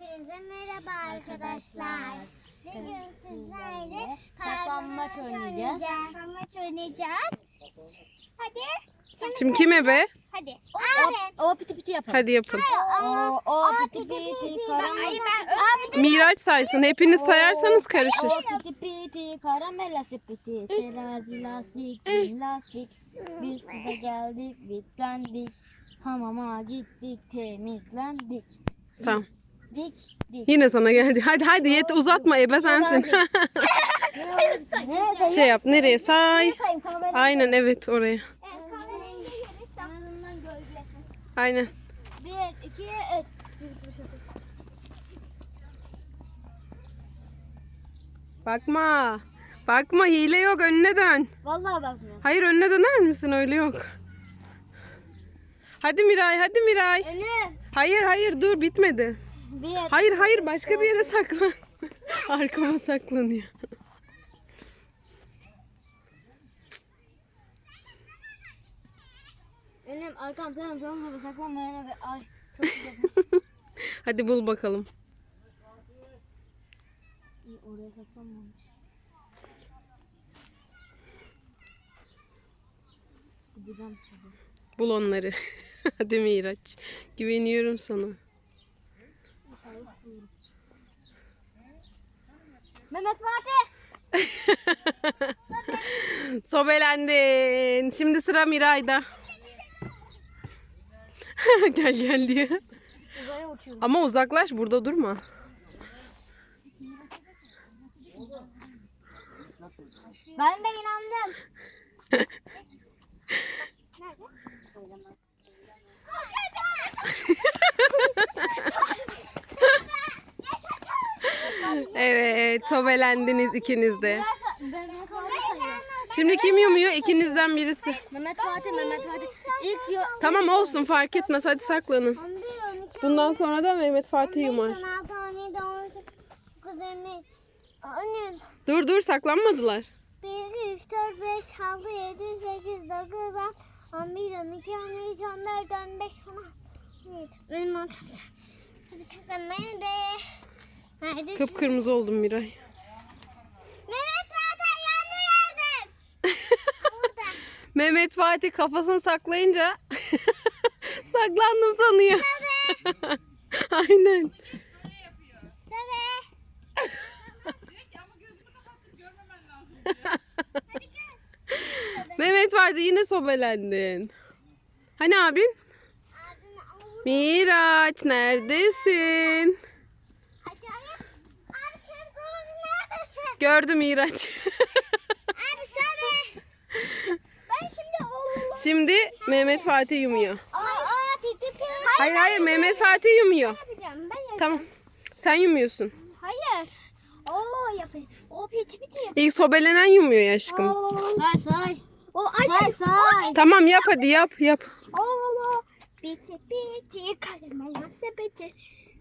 Hepinize merhaba arkadaşlar. Bugün sizlerle Saklambaç oynayacağız. Saklambaç oynayacağız. Hadi. Şimdi kime be? Hadi. O, o piti piti yapalım. Hadi yapın. O, o piti piti karamel. Ay ben Miraç saysın. Hepiniz sayarsanız karışır. O piti piti karamel sepeti. Terazi lastik, cin lastik. Biz size geldik, bitlendik. Hamama gittik, temizlendik. Tamam. Dik, dik. Yine sana geldi. Hadi hadi yet uzatma ebe sensin. Ne? şey yap nereye say. Aynen evet oraya. Aynen. Bir, iki, üç. Bakma. Bakma hile yok önüne dön. Vallahi bakmıyorum. Hayır önüne döner misin öyle yok. Hadi Miray hadi Miray. Önü. Hayır hayır dur bitmedi. Bir, Hayır hayır başka bir yere saklan. Arkama saklanıyor. önüm, arkam, sağım, solum, solum, saklanma, ve ay. Çok güzel. Hadi bul bakalım. İyi, oraya saklanmamış. Gideceğim şimdi. Bul onları. hadi Miraç. Güveniyorum sana. Mehmet Fatih. Sobelendin. Şimdi sıra Miray'da. gel gel diye. Uzaya uçuyorum. Ama uzaklaş burada durma. Ben de inandım. Evet, sobelendiniz ikiniz de. Şimdi kim yumuyor? İkinizden birisi. Mehmet Fatih, Mehmet Fatih. İlk yo Tamam olsun fark etmez. Hadi saklanın. 11, 12, Bundan sonra da Mehmet Fatih yumar. 16, 17, 18, 19, 20, 13, Dur dur saklanmadılar. 1, 2, 3, 4, 5, 6, 7, 8, 9, 10, 11, 12, 13, 14, 15, 16, 17. Benim arkadaşlar. Hadi saklanmayın be. Neredesin? Kıpkırmızı oldum Miray. Mehmet zaten yandı. Burada. Mehmet Fatih kafasını saklayınca saklandım sanıyor. Aynen. Söve. Mehmet Fatih yine sobelendin. Hani abin? Miraç neredesin? Acayip. Abi sen konusu neredesin? Gördüm Miraç. Abi söve. Ben şimdi oğlum. Şimdi Mehmet Fatih yumuyor. Aa, aa piti piti. Hayır hayır Mehmet Fatih yumuyor. yapacağım. Ben yapacağım. Tamam. Sen yumuyorsun. Hayır. Oo yapayım. O piti piti yap. İlk sobelenen yumuyor ya aşkım. say say. O Say say. Tamam yap hadi yap yap. Oo. Piti piti kalmayan sepeti.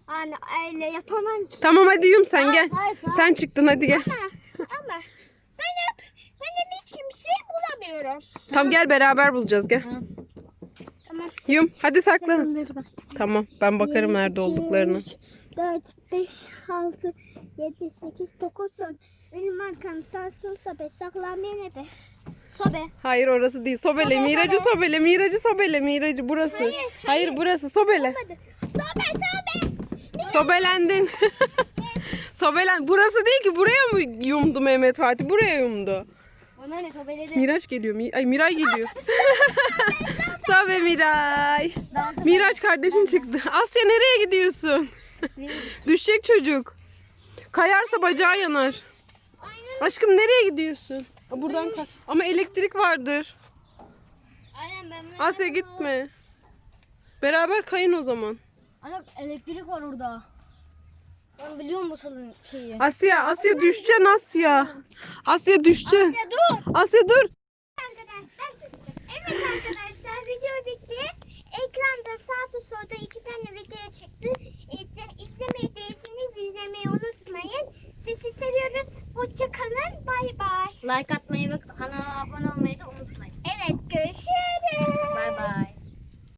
Hani öyle yapamam ki. Tamam hadi yum sen gel. Say say. Sen çıktın hadi gel. Ama, ama ben hep ben hep hiç kimseyi Tamam gel beraber bulacağız gel. Tamam. Yum hadi bak. Tamam ben bakarım nerede olduklarını. 4, 5, 6, 7, 8, 9, 10. Benim arkam sağ sol sobe saklanmayan ebe. Sobe. Hayır orası değil. Sobele. Miracı sobele. Miracı sobele. Miracı burası. Hayır, hayır. burası sobele. Sobe sobe. Sobelendin. Sobelen. Burası değil ki. Buraya mı yumdu Mehmet Fatih? Buraya yumdu. Bana ne sobeledi? Miraç geliyor. Mi- Ay Miray geliyor. Sobe Miray. Ben sobe. Miraç kardeşin çıktı. Asya nereye gidiyorsun? Düşecek çocuk. Kayarsa bacağı yanar. Aşkım nereye gidiyorsun? Aa, Buradan kay. Ama elektrik vardır. Aynen ben bunu- Asya gitme. Beraber kayın o zaman. Anam elektrik var orada. Ben biliyorum bu salın şeyi. Asya, Asya düşeceksin Asya. Asya düşeceksin. Ya dur. Asya dur. Arkadaşlar. Evet arkadaşlar video bitti. Ekranda sağda solda iki tane video çıktı. İzle, izlemediyseniz izlemeyi unutmayın. Sizi seviyoruz. Hoşçakalın. Bay bay. Like at